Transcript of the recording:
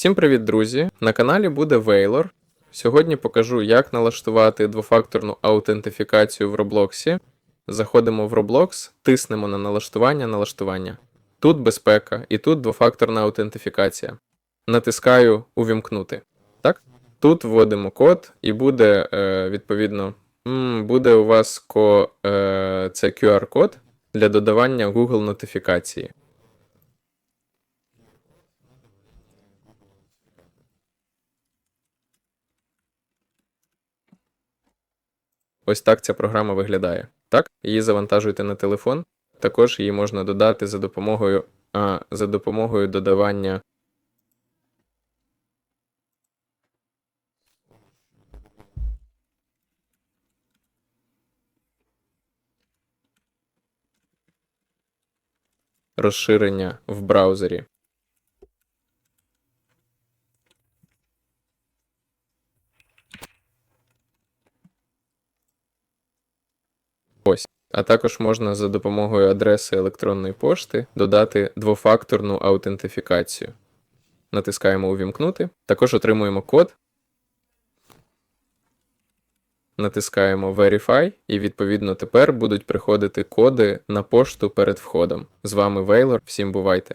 Всім привіт, друзі! На каналі буде Вейлор. Сьогодні покажу, як налаштувати двофакторну аутентифікацію в Роблоксі. Заходимо в Roblox, тиснемо на налаштування, налаштування. Тут безпека і тут двофакторна аутентифікація. Натискаю Увімкнути. Так? Тут вводимо код, і буде е, відповідно. Буде у вас ко, е, це QR-код для додавання Google нотифікації. Ось так ця програма виглядає. Так, її завантажуєте на телефон. Також її можна додати за допомогою, а, за допомогою додавання. Розширення в браузері. Ось. А також можна за допомогою адреси електронної пошти додати двофакторну аутентифікацію. Натискаємо Увімкнути. Також отримуємо код. Натискаємо Verify, і відповідно тепер будуть приходити коди на пошту перед входом. З вами Вейлор. Всім бувайте!